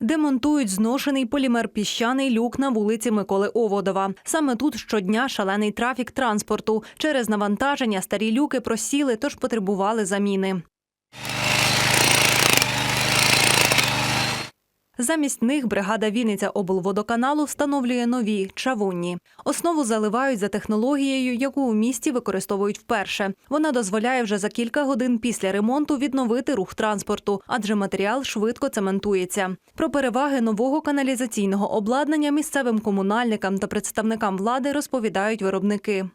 Демонтують зношений полімер піщаний люк на вулиці Миколи Оводова. Саме тут щодня шалений трафік транспорту. Через навантаження старі люки просіли, тож потребували заміни. Замість них бригада Вінниця облводоканалу встановлює нові чавунні. Основу заливають за технологією, яку у місті використовують вперше. Вона дозволяє вже за кілька годин після ремонту відновити рух транспорту, адже матеріал швидко цементується. Про переваги нового каналізаційного обладнання місцевим комунальникам та представникам влади розповідають виробники.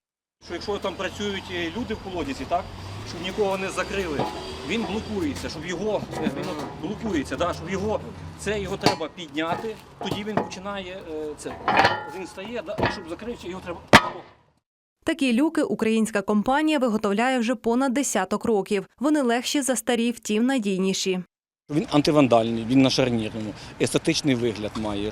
що якщо там працюють е, люди в колодязі, так, щоб нікого не закрили, він блокується, щоб його е, він блокується, да, щоб його це його треба підняти, тоді він починає е, це. Він стає, да, щоб закрився, його треба. Такі люки українська компанія виготовляє вже понад десяток років. Вони легші за старі, втім надійніші. Він антивандальний, він на шарнірному, естетичний вигляд має,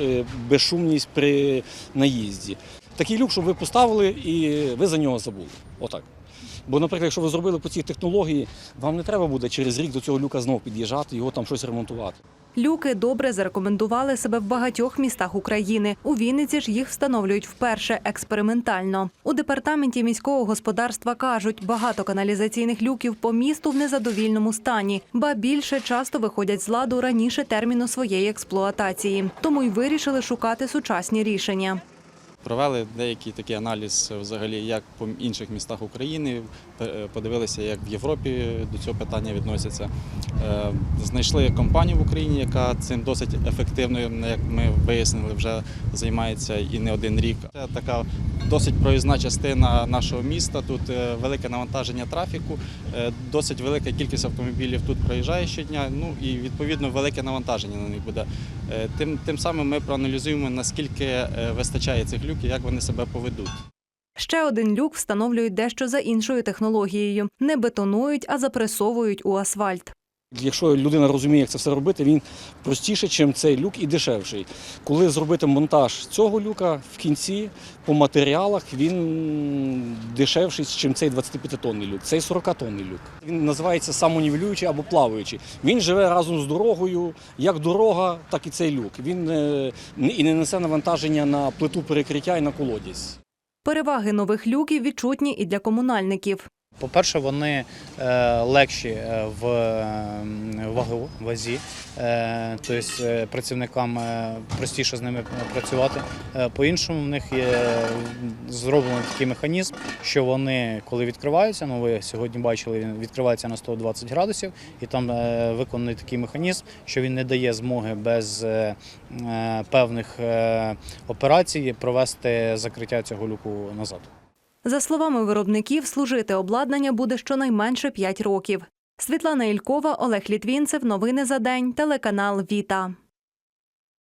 е, безшумність при наїзді. Такий люк, щоб ви поставили і ви за нього забули. Отак. Бо, наприклад, якщо ви зробили по цій технології, вам не треба буде через рік до цього люка знову під'їжджати, його там щось ремонтувати. Люки добре зарекомендували себе в багатьох містах України. У Вінниці ж їх встановлюють вперше експериментально. У департаменті міського господарства кажуть, багато каналізаційних люків по місту в незадовільному стані, ба більше часто виходять з ладу раніше терміну своєї експлуатації. Тому й вирішили шукати сучасні рішення. Провели деякий такий аналіз е, взагалі, як по інших містах України, подивилися, як в Європі до цього питання відносяться. Е, Знайшли компанію в Україні, яка цим досить ефективно, як ми вияснили, вже займається і не один рік. Це така досить проїзна частина нашого міста. Тут е, велике навантаження трафіку, е, досить велика кількість автомобілів тут проїжджає щодня. Ну і відповідно велике навантаження на них буде. Е, Тим, тим самим ми проаналізуємо, наскільки е, вистачає цих люків, як вони себе поведуть. Ще один люк встановлюють дещо за іншою технологією. Не бетонують, а запресовують у асфальт. Якщо людина розуміє, як це все робити, він простіше, ніж цей люк і дешевший. Коли зробити монтаж цього люка в кінці по матеріалах, він дешевший, ніж цей 25-тонний люк. Цей 40-тонний люк. Він називається самонівелюючий або плаваючий. Він живе разом з дорогою, як дорога, так і цей люк. Він е, і не несе навантаження на плиту перекриття і на колодязь. Переваги нових люків відчутні і для комунальників. По-перше, вони е, легші е, в вагу, вазі, е, тобто працівникам простіше з ними працювати. По-іншому, в них є зроблений такий механізм, що вони, коли відкриваються, ну ви сьогодні бачили, він відкривається на 120 градусів, і там виконаний такий механізм, що він не дає змоги без певних операцій провести закриття цього люку назад. За словами виробників, служити обладнання буде щонайменше 5 років. Світлана Ількова, Олег Літвінцев. Новини за день. Телеканал Віта.